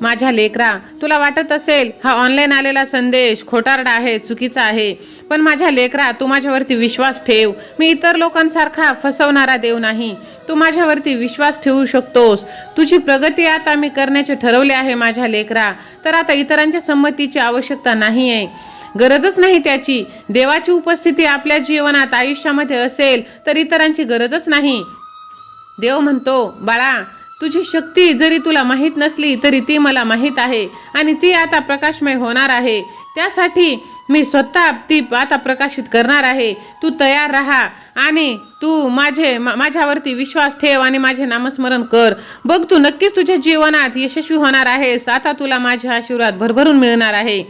माझ्या लेकरा तुला वाटत असेल हा ऑनलाईन आलेला संदेश खोटारडा आहे चुकीचा आहे. पण माझ्या लेकरा तू माझ्यावरती विश्वास ठेव. मी इतर लोकांसारखा फसवणारा देव नाही. तू माझ्यावरती विश्वास ठेवू शकतोस. तुझी प्रगती आता मी करण्याचे ठरवले आहे माझ्या लेकरा. तर आता इतरांच्या संमतीची आवश्यकता नाही आहे गरजच नाही त्याची. देवाची उपस्थिती आपल्या जीवनात आयुष्यामध्ये असेल तर इतरांची गरजच नाही. देव म्हणतो बाळा तुझी शक्ती जरी तुला माहीत नसली तरी ती मला माहीत आहे आणि ती आता प्रकाशमय होणार आहे. त्यासाठी मी स्वतः ती आता प्रकाशित करणार आहे. तू तयार राहा आणि तू माझे मा- माझ्यावरती विश्वास ठेव आणि माझे नामस्मरण कर. बघ तू नक्कीच तुझ्या जीवनात यशस्वी होणार आहेस. आता तुला माझे आशीर्वाद भरभरून मिळणार आहे.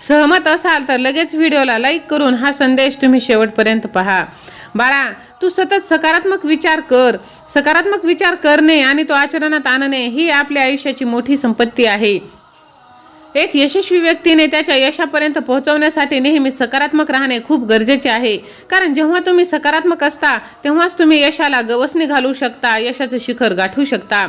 सहमत असाल तर लगेच व्हिडिओला लाईक करून हा संदेश तुम्ही शेवटपर्यंत पहा. बाळा तू सतत सकारात्मक विचार कर. सकारात्मक विचार करणे आणि तो आचरणात आणणे ही आपल्या आयुष्याची मोठी संपत्ती आहे. एक यशस्वी व्यक्तीने त्याच्या यशापर्यंत पोहोचवण्यासाठी नेहमी सकारात्मक राहणे खूप गरजेचे आहे. कारण जेव्हा तुम्ही सकारात्मक असता तेव्हाच तुम्ही यशाला गवसणी घालू शकता यशाचं शिखर गाठू शकता.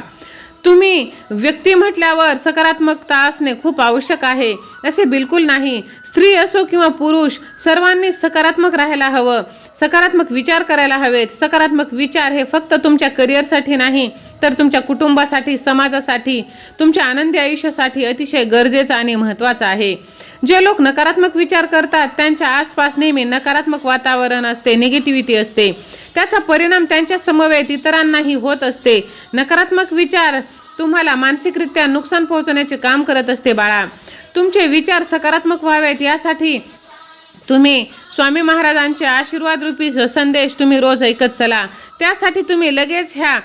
तुम्ही व्यक्ती म्हटल्यावर सकारात्मकता असणे खूप आवश्यक आहे. असे बिलकुल नाही. स्त्री असो किंवा पुरुष सर्वांनी सकारात्मक राहायला हवं. सकारात्मक विचार करायला हवेत. सकारात्मक विचार हे फक्त तुमच्या करिअरसाठी नाही तर तुमच्या कुटुंबासाठी समाजासाठी तुमच्या आनंदी आयुष्यासाठी अतिशय गरजेचं आणि महत्त्वाचं आहे. जे लोक नकारात्मक विचार करतात त्यांच्या आसपास नेहमी नकारात्मक वातावरण असते निगेटिव्हिटी असते. त्याचा परिणाम त्यांच्या समवेत इतरांनाही होत असते. नकारात्मक विचार तुम्हाला मानसिकरित्या नुकसान पोहोचवण्याचे काम करत असते बाळा. तुमचे विचार सकारात्मक व्हावेत यासाठी तुम्ही स्वामी महाराजांचे आशीर्वाद रूपी स- संदेश तुम्ही रोज ऐकत चला. त्यासाठी तुम्ही लगेच ह्या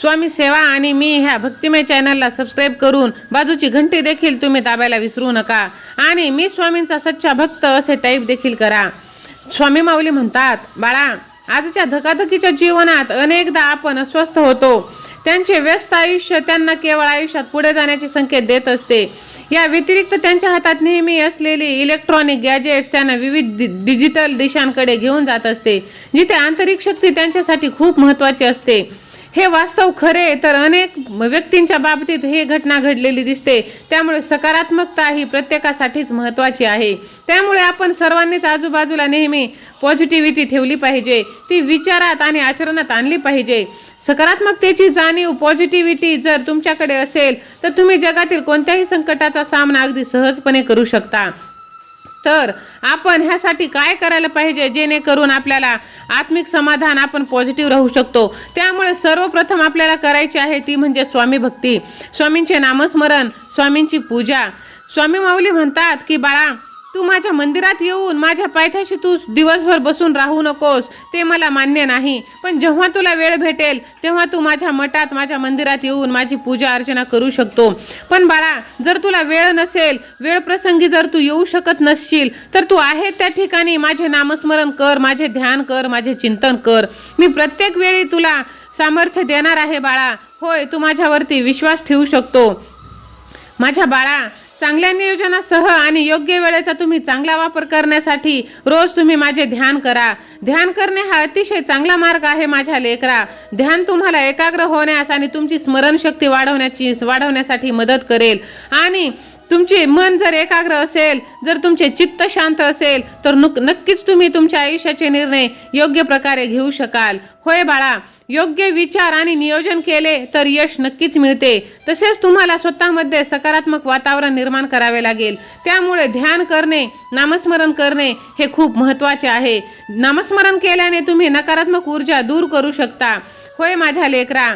स्वामी सेवा आणि मी ह्या भक्तिमय चॅनलला सबस्क्राईब करून बाजूची घंटी देखील तुम्ही दाबायला विसरू नका. आणि मी स्वामींचा सच्चा भक्त असे टाईप देखील करा. स्वामी माऊली म्हणतात बाळा आजच्या धकाधकीच्या जीवनात अनेकदा आपण अस्वस्थ होतो. त्यांचे व्यस्त आयुष्य त्यांना केवळ आयुष्यात पुढे जाण्याचे संकेत देत असते. या व्यतिरिक्त त्यांच्या हातात नेहमी असलेली इलेक्ट्रॉनिक गॅजेट्स त्यांना विविध डिजिटल दिशांकडे घेऊन जात असते जिथे आंतरिक शक्ती त्यांच्यासाठी खूप महत्त्वाची असते. हे वास्तव खरे तर अनेक व्यक्तींच्या बाबतीत ही घटना घडलेली दिसते. त्यामुळे सकारात्मकता ही प्रत्येकासाठीच महत्त्वाची आहे. त्यामुळे आपण सर्वांनीच आजूबाजूला नेहमी पॉझिटिव्हिटी ठेवली पाहिजे. ती विचारात आणि आचरणात आणली पाहिजे. सकारात्मकतेची जाणीव पॉझिटिव्हिटी जर तुमच्याकडे असेल तर तुम्ही जगातील कोणत्याही संकटाचा सामना अगदी सहजपणे करू शकता. तर आपण ह्यासाठी काय करायला पाहिजे? जेणेकरून आपल्याला आत्मिक समाधान आपण पॉझिटिव्ह राहू शकतो. त्यामुळे सर्वप्रथम आपल्याला करायची आहे ती म्हणजे स्वामी भक्ती. स्वामींचे नामस्मरण स्वामींची पूजा. स्वामी माऊली म्हणतात की बाळा तू माझ्या मंदिरात येऊन माझ्या पायथ्याशी तू दिवसभर बसून राहू नकोस ते मला मान्य नाही. पण जेव्हा तुला वेळ भेटेल तेव्हा तू माझ्या मठात माझ्या मंदिरात येऊन माझी पूजा अर्चना करू शकतो. पण बाळा जर तुला वेळ नसेल वेळ प्रसंगी जर तू येऊ शकत नसशील तर तू आहे त्या ठिकाणी. माझे नामस्मरण कर माझे ध्यान कर माझे चिंतन कर. मी प्रत्येक वेळी तुला सामर्थ्य देणार आहे बाळा. होय तू माझ्यावरती विश्वास ठेवू शकतो. माझ्या बाळा चांगल्या नियोजनासह आणि योग्य वेळेचा तुम्ही चांगला वापर करण्यासाठी रोज तुम्ही माझे ध्यान करा. ध्यान करणे हा अतिशय चांगला मार्ग आहे माझ्या लेकरा. ध्यान तुम्हाला एकाग्र होण्यास आणि तुमची स्मरणशक्ती वाढवण्याची वाढवण्यासाठी मदत करेल. आणि तुमचे मन जर एकाग्र असेल जर तुमचे चित्त शांत असेल तर नुक नक्कीच तुम्ही तुमच्या आयुष्याचे निर्णय योग्य प्रकारे घेऊ शकाल. होय बाळा योग्य विचार आणि नियोजन केले तर यश नक्कीच मिळते. तसेच तुम्हाला स्वतःमध्ये सकारात्मक वातावरण निर्माण करावे लागेल. त्यामुळे ध्यान करणे नामस्मरण करणे हे खूप महत्त्वाचे आहे. नामस्मरण केल्याने तुम्ही नकारात्मक ऊर्जा दूर करू शकता. होय माझ्या लेकरा.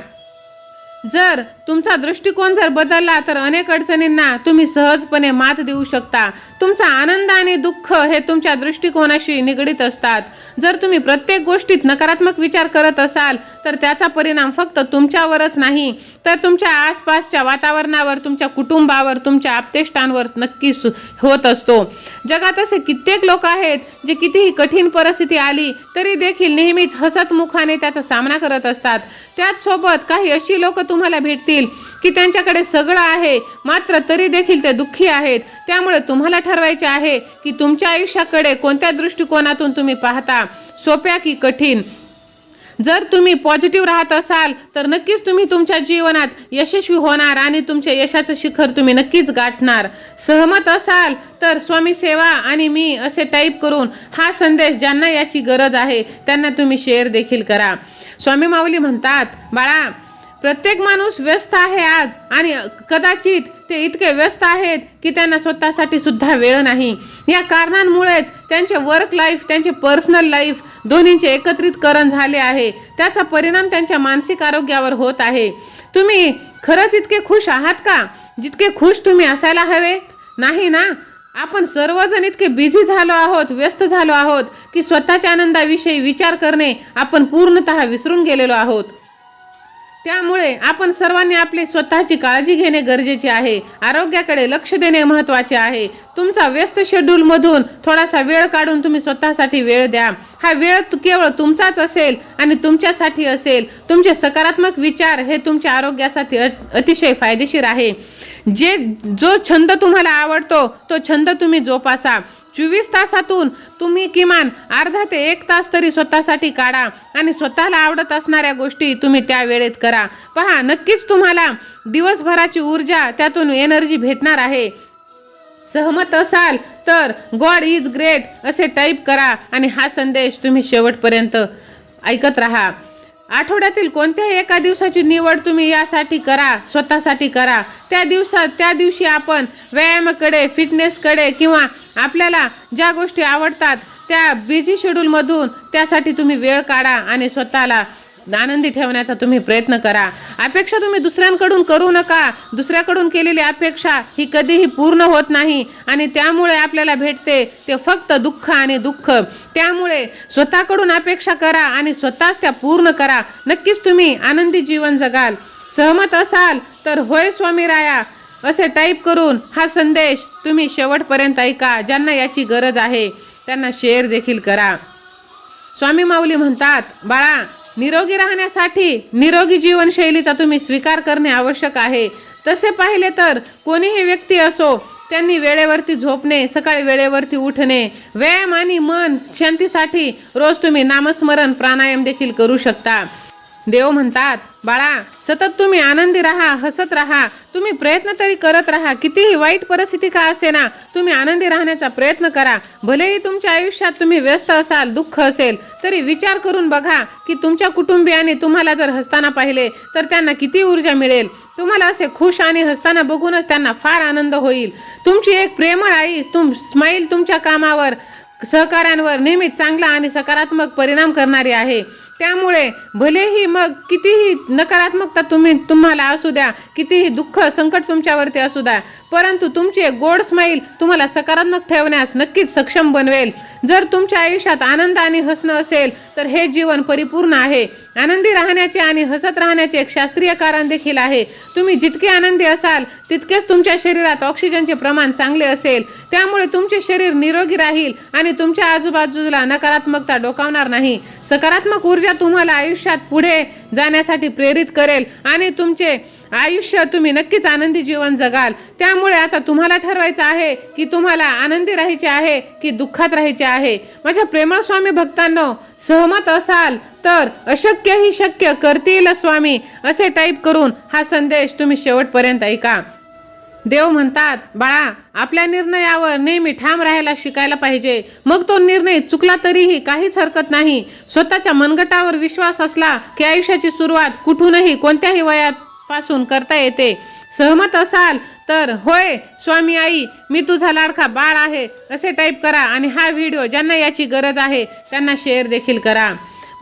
जर तुमचा दृष्टिकोन जर बदलला तर अनेक अडचणींना तुम्ही सहजपणे मात देऊ शकता. तुमचा आनंद आणि दुःख हे तुमच्या दृष्टिकोनाशी निगडीत असतात. जर तुम्ही प्रत्येक गोष्टीत नकारात्मक विचार करत असाल तर त्याचा परिणाम फक्त तुमच्यावरच नाही तर तुमच्या आसपासच्या वातावरणावर तुमच्या कुटुंबावर तुमच्या आपतेष्टांवर नक्कीच होत असतो. जगात असे कित्येक लोक आहेत जे कितीही कठीण परिस्थिती आली तरी देखील नेहमीच हसतमुखाने त्याचा सामना करत असतात. त्याचसोबत काही अशी लोक तुम्हाला भेटतील की त्यांच्याकडे सगळं आहे मात्र तरी देखील ते दुःखी आहेत. त्यामुळे तुम्हाला ठरवायचे आहे की तुमच्या आयुष्याकडे कोणत्या दृष्टिकोनातून तुम्ही पाहता? सोप्या की कठीण? जर तुम्ही पॉझिटिव्ह राहत असाल तर नक्कीच तुम्ही तुमच्या जीवनात यशस्वी होणार आणि तुमच्या यशाचं शिखर तुम्ही नक्कीच गाठणार. सहमत असाल तर स्वामी सेवा आणि मी असे टाईप करून हा संदेश ज्यांना याची गरज आहे त्यांना तुम्ही शेअर देखील करा. स्वामी माऊली म्हणतात बाळा प्रत्येक माणूस व्यस्त आहे आज आणि कदाचित ते इतके व्यस्त आहेत की त्यांना स्वतःसाठी सुद्धा वेळ नाही. या कारणांमुळेच त्यांचे वर्क लाईफ त्यांचे पर्सनल लाईफ दोन्हींचे एकत्रितकरण झाले आहे. त्याचा परिणाम त्यांच्या मानसिक आरोग्यावर होत आहे. तुम्ही खरंच इतके खुश आहात का? जितके खुश तुम्ही असायला हवेत नाही ना? आपण सर्वजण इतके बिझी झालो आहोत व्यस्त झालो आहोत की स्वतःच्या आनंदाविषयी विचार करणे आपण पूर्णतः विसरून गेलेलो आहोत. त्यामुळे आपण सर्वांनी आपली स्वतःची काळजी घेणे गरजेचे आहे. आरोग्याकडे लक्ष देणे महत्त्वाचे आहे. तुमचा व्यस्त शेड्यूलमधून थोडासा वेळ काढून तुम्ही स्वतःसाठी वेळ द्या. हा वेळ तु- केवळ तुमचाच असेल आणि तुमच्यासाठी असेल. तुमचे सकारात्मक विचार हे तुमच्या आरोग्यासाठी अतिशय फायदेशीर आहे. जे जो छंद तुम्हाला आवडतो तो छंद तुम्ही जोपासा. चोवीस तासातून तुम्ही किमान अर्धा ते एक तास तरी स्वतःसाठी काढा आणि स्वतःला आवडत असणाऱ्या गोष्टी तुम्ही त्या वेळेत करा. पहा नक्कीच तुम्हाला दिवसभराची ऊर्जा त्यातून एनर्जी भेटणार आहे. सहमत असाल तर गॉड इज ग्रेट असे टाईप करा आणि हा संदेश तुम्ही शेवटपर्यंत ऐकत राहा. आठवड्यातील कोणत्याही एका दिवसाची निवड तुम्ही यासाठी करा स्वतःसाठी करा. त्या दिवसात त्या दिवशी आपण व्यायामाकडे फिटनेसकडे किंवा आपल्याला ज्या गोष्टी आवडतात त्या बिझी शेड्यूलमधून त्यासाठी तुम्ही वेळ काढा आणि स्वतःला आनंदी ठेवण्याचा तुम्ही प्रयत्न करा. अपेक्षा तुम्ही दुसऱ्यांकडून करू नका. दुसऱ्याकडून केलेली अपेक्षा ही कधीही पूर्ण होत नाही आणि त्यामुळे आपल्याला भेटते ते फक्त दुःख आणि दुःख. त्यामुळे स्वतःकडून अपेक्षा करा आणि स्वतःच त्या पूर्ण करा. नक्कीच तुम्ही आनंदी जीवन जगाल. सहमत असाल तर होय स्वामी राया. असे टाईप करून हा संदेश तुम्ही शेवटपर्यंत ऐका ज्यांना याची गरज आहे त्यांना शेअर देखील करा. स्वामी माऊली म्हणतात बाळा निरोगी राहण्यासाठी निरोगी जीवनशैलीचा तुम्ही स्वीकार करणे आवश्यक आहे. तसे पाहिले तर कोणीही व्यक्ती असो त्यांनी वेळेवरती झोपणे सकाळी वेळेवरती उठणे व्यायाम आणि मन शांतीसाठी रोज तुम्ही नामस्मरण प्राणायाम देखील करू शकता. देव म्हणतात बाळा सतत तुम्ही आनंदी राहा हसत राहा. तुम्ही प्रयत्न तरी करत राहा. कितीही वाईट परिस्थिती का असे ना तुम्ही आनंदी राहण्याचा प्रयत्न करा. भलेही तुमच्या आयुष्यात तुम्ही व्यस्त असाल दुःख असेल तरी विचार करून बघा की तुमच्या कुटुंबियाने तुम्हाला जर हसताना पाहिले तर त्यांना किती ऊर्जा मिळेल. तुम्हाला असे खुश आणि हसताना बघूनच त्यांना फार आनंद होईल. तुमची एक प्रेमळ आई तुम स्माईल तुमच्या कामावर सहकाऱ्यांवर नेहमीच चांगला आणि सकारात्मक परिणाम करणारी आहे. त्यामुळे भलेही मग कितीही नकारात्मकता तुम्ही तुम्हाला असू द्या कितीही दुःख संकट तुमच्यावरती असू द्या परंतु तुमची एक गोड स्माईल तुम्हाला सकारात्मक ठेवण्यास नक्कीच सक्षम बनवेल. जर तुमच्या आयुष्यात आनंद आणि हसणं असेल तर हे जीवन परिपूर्ण आहे. आनंदी राहण्याचे आणि हसत राहण्याचे एक शास्त्रीय कारण देखील आहे. तुम्ही जितके आनंदी असाल तितकेच तुमच्या शरीरात ऑक्सिजनचे प्रमाण चांगले असेल. त्यामुळे तुमचे शरीर निरोगी राहील आणि तुमच्या आजूबाजूला नकारात्मकता डोकावणार नाही. सकारात्मक ऊर्जा तुम्हाला आयुष्यात पुढे जाण्यासाठी प्रेरित करेल आणि तुमचे आयुष्य तुम्ही नक्कीच आनंदी जीवन जगाल. त्यामुळे आता तुम्हाला ठरवायचं आहे की तुम्हाला आनंदी राहायचे आहे की दुःखात राहायचे आहे. माझ्या प्रेमळ स्वामी भक्तांनो सहमत असाल तर अशक्य ही शक्य करतील स्वामी असे टाईप करून हा संदेश तुम्ही शेवटपर्यंत ऐका. देव म्हणतात बाळा आपल्या निर्णयावर नेहमी ठाम राहायला शिकायला पाहिजे. मग तो निर्णय चुकला तरीही काहीच हरकत नाही. स्वतःच्या मनगटावर विश्वास असला की आयुष्याची सुरुवात कुठूनही कोणत्याही वयात पासून करता येते. सहमत असाल तर होय स्वामी आई मी तुझा लाडका बाळ आहे असे टाईप करा आणि हा व्हिडिओ ज्यांना याची गरज आहे त्यांना शेअर देखील करा.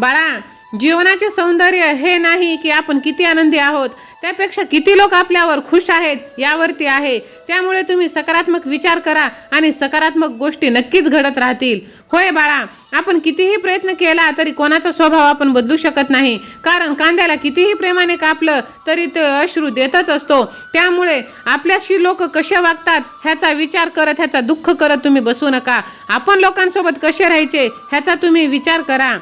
बाळा जीवनाचे सौंदर्य हे नाही की आपण किती आनंदी आहोत. त्यापेक्षा किती लोक आपल्यावर खुश आहेत यावरती आहे. त्यामुळे तुम्ही सकारात्मक विचार करा आणि सकारात्मक गोष्टी नक्कीच घडत राहतील. होय बाळा आपण कितीही प्रयत्न केला तरी कोणाचा स्वभाव आपण बदलू शकत नाही. कारण कांद्याला कितीही प्रेमाने कापलं तरी ते अश्रू देतच असतो. त्यामुळे आपल्याशी लोक कसे वागतात ह्याचा विचार करत ह्याचा दुःख करत तुम्ही बसू नका. आपण लोकांसोबत कसे राहायचे ह्याचा तुम्ही विचार करा.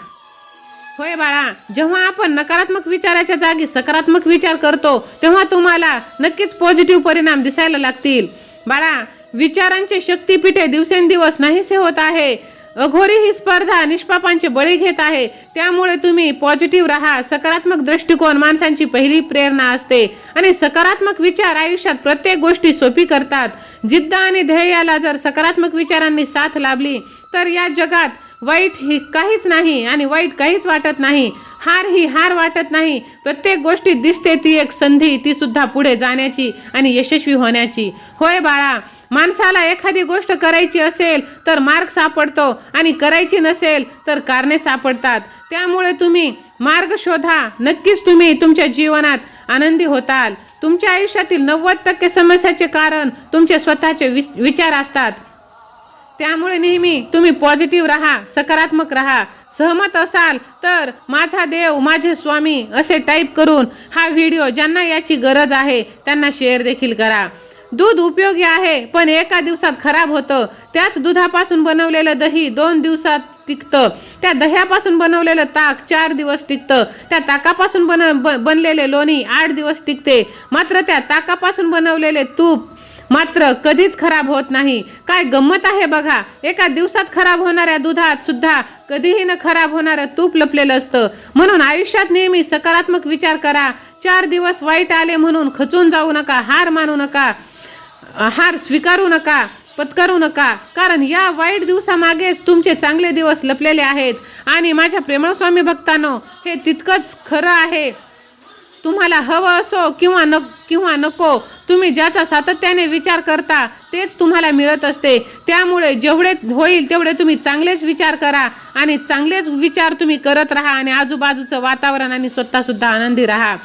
होय बाळा जेव्हा आपण नकारात्मक विचाराच्या जागी सकारात्मक विचार करतो तेव्हा तुम्हाला नक्कीच पॉझिटिव्ह परिणाम दिसायला लागतील. बाळा विचारांचे शक्तीपीठे दिवसेंदिवस नाहीसे होत आहे. अघोरी ही स्पर्धा निष्पापांचे बळी घेत आहे. त्यामुळे तुम्ही पॉझिटिव्ह राहा. सकारात्मक दृष्टिकोन माणसांची पहिली प्रेरणा असते. आणि सकारात्मक विचार आयुष्यात प्रत्येक गोष्टी सोपी करतात. जिद्द आणि ध्येयाला जर सकारात्मक विचारांनी साथ लाभली तर या जगात वाईट ही काहीच नाही आणि वाईट काहीच वाटत नाही. हार ही हार वाटत नाही. प्रत्येक गोष्टी दिसते ती एक संधी ती सुद्धा पुढे जाण्याची आणि यशस्वी होण्याची. होय बाळा माणसाला एखादी गोष्ट करायची असेल तर मार्ग सापडतो आणि करायची नसेल तर कारणे सापडतात. त्यामुळे तुम्ही मार्ग शोधा. नक्कीच तुम्ही तुमच्या जीवनात आनंदी होताल. तुमच्या आयुष्यातील नव्वद टक्के समस्याचे कारण तुमचे स्वतःचे विचार असतात. त्यामुळे नेहमी तुम्ही पॉझिटिव्ह राहा सकारात्मक राहा. सहमत असाल तर माझा देव माझे स्वामी असे टाईप करून हा व्हिडिओ ज्यांना याची गरज आहे त्यांना शेअर देखील करा. दूध उपयोगी आहे पण एका दिवसात खराब होतं. त्याच दुधापासून बनवलेलं दही दोन दिवसात टिकतं. त्या दह्यापासून बनवलेलं ताक चार दिवस टिकतं. त्या ताकापासून बन ब- बनलेले लोणी आठ दिवस टिकते. मात्र त्या ताकापासून बनवलेले तूप मात्र कधीच खराब होत नाही. काय गंमत आहे बघा. एका दिवसात खराब होणाऱ्या दुधात सुद्धा कधीही न खराब होणारं तूप लपलेलं असतं. म्हणून आयुष्यात नेहमी सकारात्मक विचार करा. चार दिवस वाईट आले म्हणून खचून जाऊ नका हार मानू नका हार स्वीकारू नका पत्करू नका. कारण या वाईट दिवसामागेच तुमचे चांगले दिवस लपलेले आहेत. आणि माझ्या प्रेमळ स्वामी भक्तांनो हे तितकंच खरं आहे. तुम्हाला हवं असो किंवा न किंवा नको. तुम्ही ज्याचा सातत्याने विचार करता तेच तुम्हाला मिळत असते. त्यामुळे जेवढे होईल तेवढे तुम्ही चांगलेच विचार करा आणि चांगलेच विचार तुम्ही करत राहा आणि आजूबाजूचं वातावरण आणि स्वतःसुद्धा आनंदी राहा.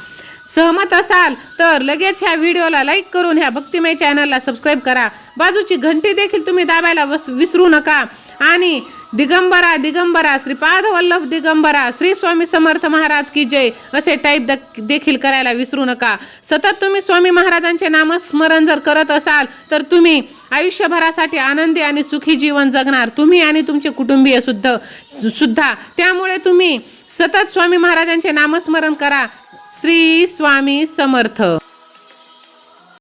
सहमत असाल तर लगेच ह्या व्हिडिओला लाईक करून ह्या भक्तिमय चॅनलला सबस्क्राईब करा. बाजूची घंटी देखील तुम्ही दाबायला वस विसरू नका. आणि दिगंबरा दिगंबरा श्रीपाद वल्लभ दिगंबरा श्री स्वामी समर्थ महाराज की जय असे टाईप देखील करायला विसरू नका. सतत तुम्ही स्वामी महाराजांचे नामस्मरण जर करत असाल तर तुम्ही आयुष्यभरासाठी आनंदी आणि सुखी जीवन जगणार. तुम्ही आणि तुमचे कुटुंबीय सुद्धा सुद्धा. त्यामुळे तुम्ही सतत स्वामी महाराजांचे नामस्मरण करा. श्री स्वामी समर्थ.